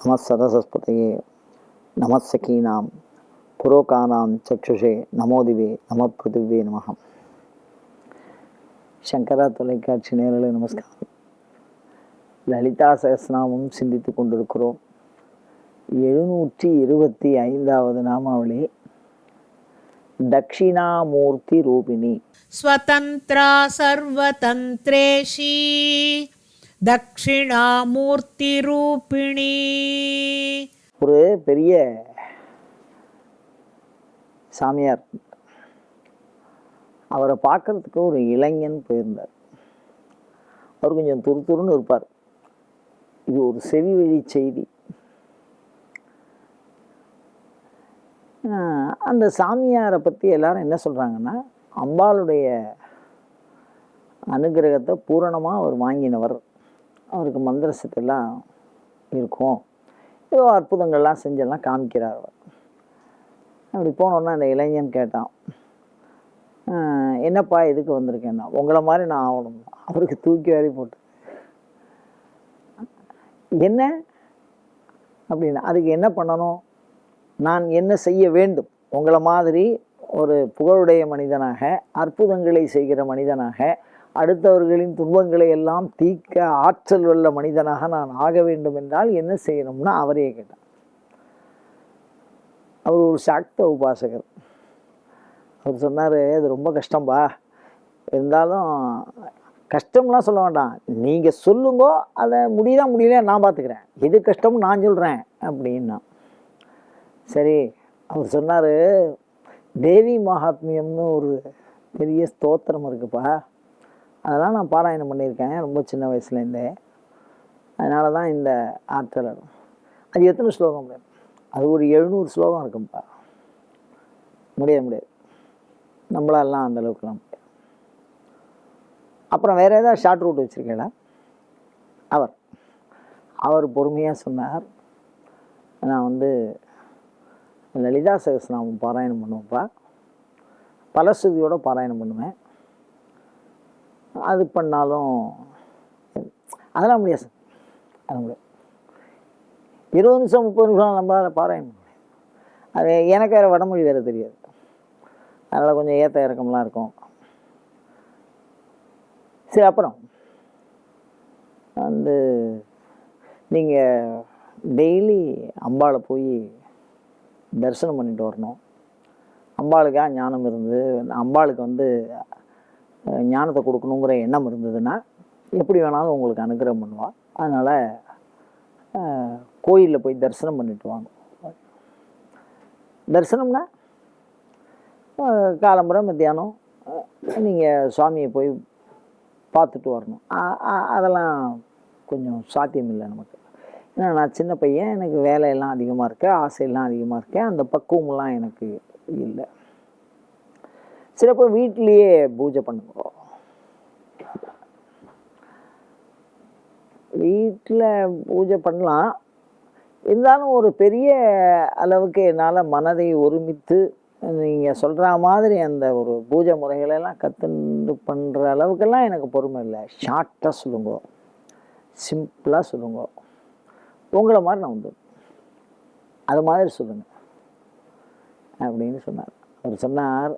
नमस्सरसस्पतये नमस्सखीनां पुरोकानां चक्षुषे நமோதிவே நம பிருத்திவே நமகம் சங்கரா தொலைக்காட்சி நேரலை நமஸ்காரம் லலிதா சகஸ்நாமம் சிந்தித்து கொண்டிருக்கிறோம் எழுநூற்றி இருபத்தி ஐந்தாவது நாமாவளி தட்சிணாமூர்த்தி ரூபிணி स्वतन्त्रा सर्वतन्त्रेशी தட்சிணாமூர்த்தி ரூபிணி ஒரு பெரிய சாமியார். அவரை பார்க்கறதுக்கு ஒரு இளைஞன் போயிருந்தார். அவர் கொஞ்சம் துரு துருன்னு இருப்பார். இது ஒரு செவி வழி செய்தி அந்த சாமியாரை பற்றி எல்லாரும் என்ன சொல்கிறாங்கன்னா அம்பாளுடைய அனுகிரகத்தை பூரணமாக அவர் வாங்கினவர். அவருக்கு மந்திர சக்தியெல்லாம் இருக்கும். ஏதோ அற்புதங்கள்லாம் செஞ்செல்லாம் காமிக்கிறார் அவர். அப்படி போனோன்னா அந்த இளைஞன் கேட்டான் என்னப்பா எதுக்கு வந்திருக்கேன்னா உங்களை மாதிரி நான் ஆகணும் அவருக்கு தூக்கி வாரி போட்டு என்ன? அப்படின்னா அதுக்கு என்ன பண்ணணும்? நான் என்ன செய்ய வேண்டும்? உங்களை மாதிரி ஒரு புகழுடைய மனிதனாக அற்புதங்களை செய்கிற மனிதனாக அடுத்தவர்களின் துன்பங்களை எல்லாம் தீர்க்க ஆற்றல் உள்ள மனிதனாக நான் ஆக வேண்டும் என்றால் என்ன செய்யணும்னா அவரே கேட்டார். அவர் ஒரு சாக்த உபாசகர். அவர் சொன்னார் அது ரொம்ப கஷ்டம்பா. இருந்தாலும் கஷ்டம்லாம் சொல்ல வேண்டாம். நீங்கள் சொல்லுங்க அதை முடியுதா முடியல நான் பார்த்துக்கிறேன். எது கஷ்டம்னு நான் சொல்கிறேன் அப்படின்னா. சரி அவர் சொன்னார் தேவி மகாத்மியம்னு ஒரு பெரிய ஸ்தோத்திரம் இருக்குப்பா. அதெல்லாம் நான் பாராயணம் பண்ணியிருக்கேன் ரொம்ப சின்ன வயசுலேருந்தே. அதனால தான் இந்த ஆற்றல். அது எத்தனை ஸ்லோகம் முடியும்? அது ஒரு எழுநூறு ஸ்லோகம் இருக்கும்ப்பா முடிய முடியாது. நம்மளாலாம் அந்த அளவுக்குலாம் முடியாது. அப்புறம் வேறு ஏதாவது ஷார்ட் ரூட் வச்சுருக்கீங்களா? அவர். அவர் பொறுமையாக சொன்னார். நான் வந்து லலிதா சகஸ்நாமம் பாராயணம் பண்ணுவேன்ப்பா. பலஸ்ருதியோடு பாராயணம் பண்ணுவேன். அது பண்ணாலும் அதெல்லாம் முடியாது சார். அது முடியாது. இருபது நிமிஷம் முப்பது நிமிஷம் நம்மளால் பாராயணம் அது எனக்கு வேறு வடமொழி வேறு தெரியாது. அதனால் கொஞ்சம் ஏற்ற இறக்கம்லாம் இருக்கும். சரி அப்புறம். வந்து நீங்கள் டெய்லி அம்பாளை போய் தரிசனம் பண்ணிட்டு வரணும். அம்பாளுக்காக ஞானம் இருந்து அம்பாளுக்கு வந்து ஞானத்தை கொடுக்கணுங்கிற எண்ணம் இருந்ததுன்னா எப்படி வேணாலும் உங்களுக்கு அனுகிரகம் பண்ணுவாள் அதனால் கோயிலில் போய் தரிசனம் பண்ணிட்டு வாங்க. தரிசனம்னா அஹ், காலம்புரை மத்தியானம் நீங்கள் சுவாமியை போய் பார்த்துட்டு வரணும். அதெல்லாம் கொஞ்சம் சாத்தியம் இல்லை நமக்கு. ஏன்னா நான் சின்ன பையன் எனக்கு வேலையெல்லாம் அதிகமாக இருக்கு ஆசையெல்லாம் அதிகமாக இருக்கேன் அந்த பக்குவமெல்லாம் எனக்கு இல்லை. சிலப்போ வீட்டிலேயே பூஜை பண்ணுவோம் வீட்டில் பூஜை பண்ணலாம். இருந்தாலும் ஒரு பெரிய அளவுக்கு என்னால் மனதை ஒருமித்து நீங்கள் சொல்கிற மாதிரி அந்த ஒரு பூஜை முறைகளெல்லாம் கற்றுண்டு பண்ணுற அளவுக்கெல்லாம் எனக்கு பொறுமை இல்லை. ஷார்ட்டாக சொல்லுங்க. சிம்பிளாக சொல்லுங்க. உங்களை மாதிரி நான் வந்து அது மாதிரி சொல்லுங்க. அப்படின்னு சொன்னார். அவர் சொன்னார்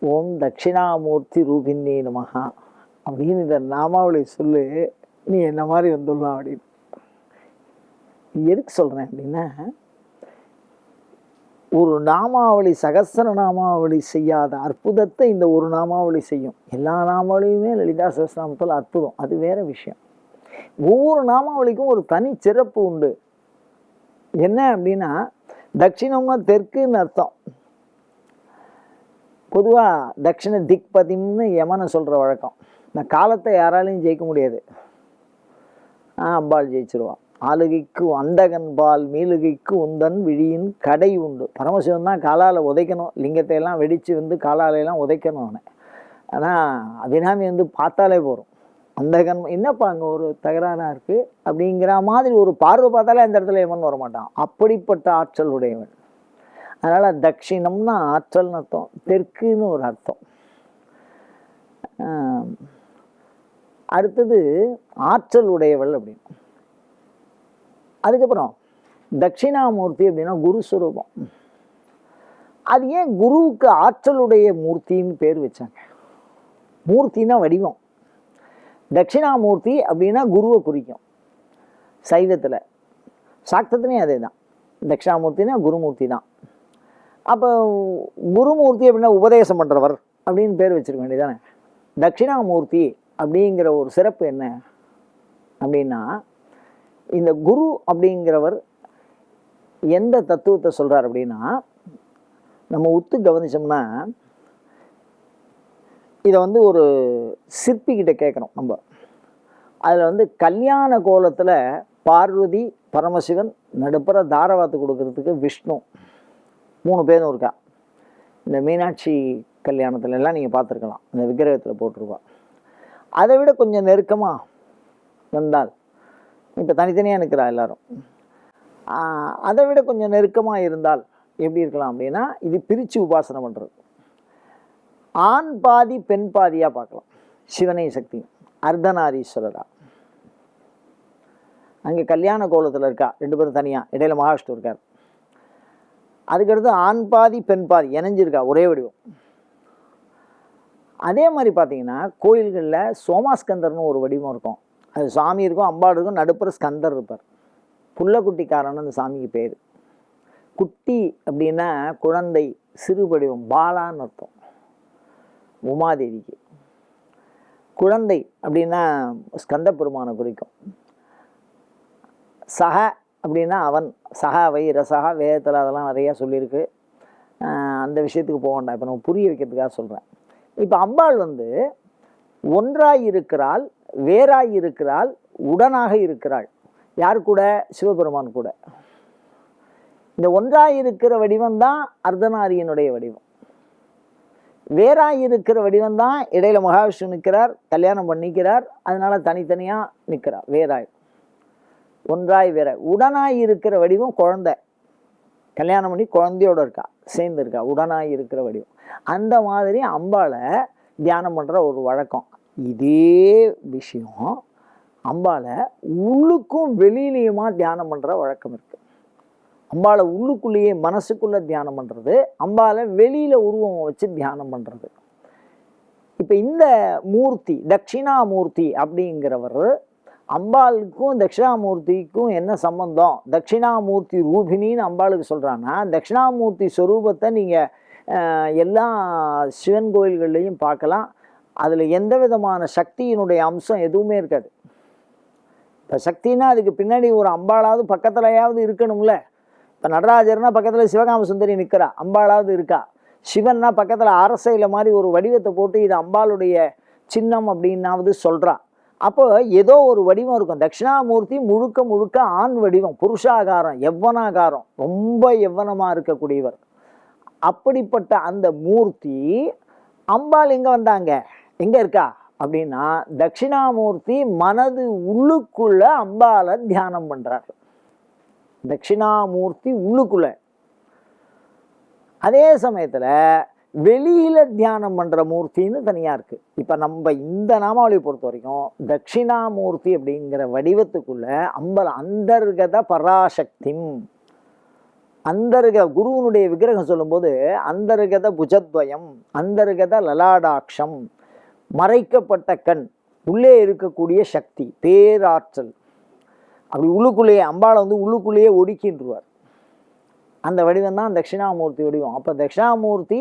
ஓம் தட்சிணாமூர்த்தி ரூபின்னே நமகா அப்படின்னு இந்த நாமாவளி சொல்லு நீ என்ன மாதிரி வந்துடலாம் அப்படின்னு. எதுக்கு சொல்கிறேன் அப்படின்னா ஒரு நாமாவளி சகஸ்ர நாமாவளி செய்யாத அற்புதத்தை இந்த ஒரு நாமாவளி செய்யும். எல்லா நாமாவளியுமே லலிதா சகசிரநாமத்தில் அற்புதம். அது வேற விஷயம். ஒவ்வொரு நாமாவளிக்கும் ஒரு தனி சிறப்பு உண்டு. என்ன அப்படின்னா தட்சிணம்னா தெற்குன்னு அர்த்தம். பொதுவாக தட்சிண திக்பதிம்னு யமனை சொல்கிற வழக்கம். இந்த காலத்தை யாராலையும் ஜெயிக்க முடியாது. அம்பாள் ஜெயிச்சிருவான் ஆளுகைக்கு அந்தகன் பால் மீளுகைக்கு உந்தன் விழியின் கடை உண்டு. பரமசிவன் தான் காலால் உதைக்கணும். லிங்கத்தை எல்லாம் வெடித்து வந்து காலாலையெல்லாம் உதைக்கணும் அவனை. ஆனால் அபினாமி வந்து பார்த்தாலே போகிறோம் அந்தகன் என்னப்பா அங்கே ஒரு தகராறாக இருக்குது அப்படிங்கிற மாதிரி ஒரு பார்வை பார்த்தாலே அந்த இடத்துல எவன் வரமாட்டான். அப்படிப்பட்ட ஆற்றல் உடையவன். அதனால் தட்சிணம்னா ஆற்றல்னு அர்த்தம் தெற்குன்னு ஒரு அர்த்தம். அடுத்தது ஆற்றல் உடையவள் அப்படின்னு. அதுக்கப்புறம் தட்சிணாமூர்த்தி அப்படின்னா குரு சுரூபம். அது ஏன் குருவுக்கு ஆற்றலுடைய மூர்த்தின்னு பேர் வச்சாங்க? மூர்த்தினா வடிவம். தட்சிணாமூர்த்தி அப்படின்னா குருவை குறிக்கும். சைவத்தில். சாக்தத்துலேயும் அதே தான் தட்சிணாமூர்த்தினா குருமூர்த்தி தான் அப்போ குருமூர்த்தி அப்படின்னா உபதேசம் பண்ணுறவர் அப்படின்னு பேர் வச்சிருக்க வேண்டியதானே தட்சிணாமூர்த்தி அப்படிங்கிற ஒரு சிறப்பு என்ன? அப்படின்னா இந்த குரு அப்படிங்கிறவர் எந்த தத்துவத்தை சொல்கிறார் அப்படின்னா நம்ம உத்து கவனிச்சோம்னா இதை வந்து ஒரு சிற்பிக்கிட்ட கேட்குறோம் நம்ம. அதில் வந்து கல்யாண கோலத்தில் பார்வதி பரமசிவன் நடுப்புற தாரவாத்து கொடுக்கறதுக்கு விஷ்ணு மூணு பேரும் இருக்கா. இந்த மீனாட்சி கல்யாணத்துல எல்லாம் நீங்கள் பார்த்துருக்கலாம். அந்த விக்கிரகத்தில் போட்டிருக்கோம் அதை விட கொஞ்சம் நெருக்கமாக வந்தால் இப்போ தனித்தனியாக நிற்கிறா எல்லாரும். அதை விட கொஞ்சம் நெருக்கமாக இருந்தால் எப்படி இருக்கலாம் அப்படின்னா இது பிரித்து உபாசனை பண்ணுறது ஆண் பாதி பெண் பாதியாக பார்க்கலாம். சிவனை சக்தி அர்த்தநாரீஸ்வரரா. அங்கே கல்யாண கோலத்தில் இருக்கா. ரெண்டு பேரும் தனியாக இடையில மகாவிஷ்ணு இருக்கார். அதுக்கடுத்து ஆண் பாதி பெண் பாதி இணைஞ்சிருக்கா ஒரே வடிவம். அதே மாதிரி பார்த்தீங்கன்னா கோயில்களில் சோமாஸ்கந்தர்னு ஒரு வடிவம் இருக்கும். அது சாமி இருக்கும் அம்பாடு இருக்கும் நடுப்புற ஸ்கந்தர் இருப்பார். புள்ளக்குட்டிக்காரன் அந்த சாமிக்கு பேர். குட்டி அப்படின்னா குழந்தை சிறு வடிவம் பாலான்னு அர்த்தம். உமாதேவிக்கு. குழந்தை அப்படின்னா ஸ்கந்த பெருமானை குறிக்கும். சக அப்படின்னா அவன் சகா வை ரசகா வேதத்தில் அதெல்லாம் நிறையா சொல்லியிருக்கு. அந்த விஷயத்துக்கு போக வேண்டாம். இப்போ நம்ம புரிய வைக்கிறதுக்காக சொல்கிறேன் இப்போ அம்பாள் வந்து ஒன்றாய் இருக்கிறாள் வேறாய் இருக்கிறாள் உடனாக இருக்கிறாள். யார் கூட? சிவபெருமான் கூட. இந்த ஒன்றாய் இருக்கிற வடிவம் தான் அர்த்தநாரியனுடைய வடிவம். வேறாய் இருக்கிற வடிவம் தான் இடையில மகாவிஷ்ணு நிற்கிறார் கல்யாணம் பண்ணிக்கிறார் அதனால தனித்தனியாக நிற்கிறார் வேறாய். ஒன்றாய் வேற. உடனாய் இருக்கிற வடிவம் குழந்தை. கல்யாணம் பண்ணி குழந்தையோட இருக்கா சேர்ந்து இருக்கா உடனாய் இருக்கிற வடிவம். அந்த மாதிரி அம்பாளை தியானம் பண்ணுற ஒரு வழக்கம். இதே விஷயம் அம்பாளை உள்ளுக்கும் வெளியிலையுமா தியானம் பண்ணுற வழக்கம் இருக்குது அம்பாளை உள்ளுக்குள்ளேயே மனசுக்குள்ளே தியானம் பண்ணுறது அம்பாளை வெளியில் உருவம் வச்சு தியானம் பண்ணுறது இப்போ இந்த மூர்த்தி தட்சிணாமூர்த்தி அப்படிங்கிறவர் அம்பாளுக்கும் தட்சிணாமூர்த்திக்கும் என்ன சம்பந்தம்? தட்சிணாமூர்த்தி ரூபினின்னு அம்பாளுக்கு சொல்கிறான்னா தட்சிணாமூர்த்தி ஸ்வரூபத்தை நீங்கள் எல்லா சிவன் கோயில்கள்லையும் பார்க்கலாம். அதில் எந்த விதமான சக்தியினுடைய அம்சம் எதுவுமே இருக்காது. இப்போ சக்தின்னா அதுக்கு பின்னாடி ஒரு அம்பாளாவது பக்கத்துலையாவது இருக்கணும்ல. இப்போ நடராஜர்னா பக்கத்தில் சிவகாம சுந்தரி நிற்கிறா அம்பாளாவது இருக்கா? சிவன்னா பக்கத்தில் அரசையில் மாதிரி ஒரு வடிவத்தை போட்டு இது அம்பாளுடைய சின்னம் அப்படின்னாவது சொல்கிறா அப்போ ஏதோ ஒரு வடிவம் இருக்கும். தட்சிணாமூர்த்தி முழுக்க முழுக்க ஆண் வடிவம் புருஷாகாரம் எவ்வனாகாரம் ரொம்ப எவ்வனமாக இருக்கக்கூடியவர். அப்படிப்பட்ட அந்த மூர்த்தி அம்பாள் எங்கே வந்தாங்க? எங்கே இருக்கா? அப்படின்னா தட்சிணாமூர்த்தி மனது உள்ளுக்குள்ள அம்பாளை தியானம் பண்ணுறார் தட்சிணாமூர்த்தி உள்ளுக்குள்ள. அதே சமயத்தில் வெளியில் தியானம் பண்ணுற மூர்த்தின்னு தனியாக இருக்குது இப்போ நம்ம இந்த நாமாவளியை பொறுத்த வரைக்கும் தட்சிணாமூர்த்தி அப்படிங்கிற வடிவத்துக்குள்ளே அம்பல அந்தர்கத பராசக்திம். அந்தர்க குருவனுடைய விக்கிரகம் சொல்லும்போது அந்தர்கத புஜத்வயம் அந்தர்கத லலாடாட்சம் மறைக்கப்பட்ட கண் உள்ளே இருக்கக்கூடிய சக்தி பேராற்றல். அப்படி உள்ளுக்குள்ளேயே அம்பாளை வந்து உள்ளுக்குள்ளேயே ஒடுக்கின்றுவார். அந்த வடிவம் தான் தட்சிணாமூர்த்தி வடிவம். அப்போ தட்சிணாமூர்த்தி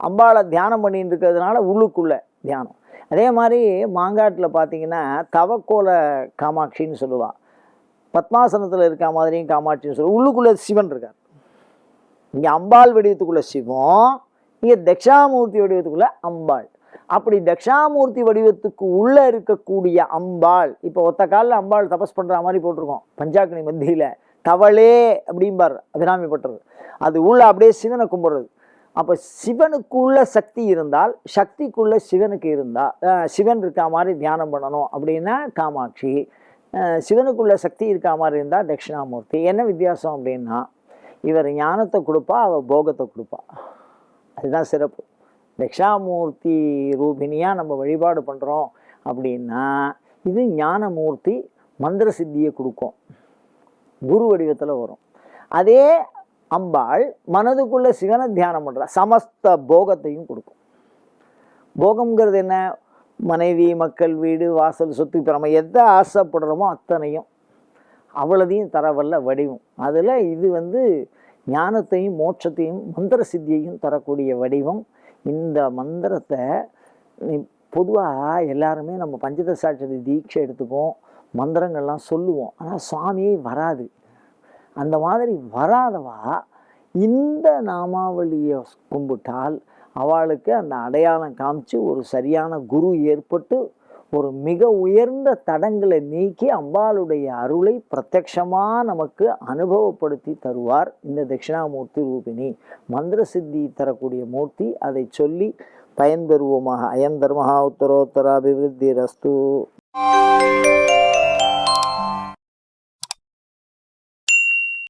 அம்பாளை தியானம் பண்ணிட்டு இருக்கிறதுனால உள்ளுக்குள்ள தியானம். அதே மாதிரி மாங்காட்டில் பார்த்தீங்கன்னா தவக்கோல காமாட்சின்னு சொல்லுவாள் பத்மாசனத்தில் இருக்க மாதிரியும் காமாட்சின்னு சொல்லுவா உள்ளுக்குள்ளே சிவன் இருக்கார். இங்கே அம்பாள் வடிவத்துக்குள்ள சிவம் இங்கே தக்ஷாமூர்த்தி வடிவத்துக்குள்ள அம்பாள். அப்படி தக்ஷாமூர்த்தி வடிவத்துக்கு உள்ளே இருக்கக்கூடிய அம்பாள் இப்போ ஒத்த காலில் அம்பாள் தபஸ் பண்ணுற மாதிரி போட்டிருக்கோம் பஞ்சாக்கினி மத்தியில். தவளே அப்படிம்பார் அபிராமி பட்டுறது அது உள்ள அப்படியே சிவனை கும்பிட்றது. அப்போ சிவனுக்குள்ள சக்தி இருந்தால் சக்திக்குள்ள சிவனுக்கு இருந்தால் சிவன் இருக்கா மாதிரி தியானம் பண்ணணும் அப்படின்னா காமாட்சி. சிவனுக்குள்ளே சிவனுக்குள்ள சக்தி இருக்கா மாதிரி இருந்தால் தட்சிணாமூர்த்தி. என்ன வித்தியாசம் அப்படின்னா இவர் ஞானத்தை கொடுப்பா அவள் போகத்தை கொடுப்பா. அதுதான் சிறப்பு. தட்சிணாமூர்த்தி ரூபினியாக நம்ம வழிபாடு பண்ணுறோம் அப்படின்னா இது ஞானமூர்த்தி மந்திர சித்தியை கொடுக்கும். குரு வடிவத்தில் வரும். அதே அம்பாள் மனதுக்குள்ள சிவனை தியானம் பண்ணுறா சமஸ்த போகத்தையும் கொடுக்கும். போகம்ங்கிறது என்ன? மனைவி மக்கள் வீடு வாசல் சொத்து இப்போ நம்ம எதை ஆசைப்படுறோமோ அத்தனையும் அவ்வளதையும் தரவல்ல வடிவம். அதில் இது வந்து ஞானத்தையும் மோட்சத்தையும் மந்திர சித்தியையும் தரக்கூடிய வடிவம். இந்த மந்திரத்தை பொதுவாக எல்லாருமே நம்ம பஞ்சதசாட்சரி தீட்சை எடுத்துப்போம் மந்திரங்கள்லாம் சொல்லுவோம். ஆனால் சுவாமியே வராது. அந்த மாதிரி வராதவா? இந்த நாமாவளியை கும்பிட்டால் அவளுக்கு அந்த அடையாளம் காமிச்சு ஒரு சரியான குரு ஏற்பட்டு ஒரு மிக உயர்ந்த தடங்களை நீக்கி அம்பாளுடைய அருளை பிரத்யக்ஷமாக நமக்கு அனுபவப்படுத்தி தருவார் இந்த தட்சிணாமூர்த்தி ரூபிணி. மந்திர சித்தி தரக்கூடிய மூர்த்தி. அதை சொல்லி பயன்பெறுவோமாக. அயன் தர்மஹா உத்தரோத்தர அபிவிருத்தி ரஸ்து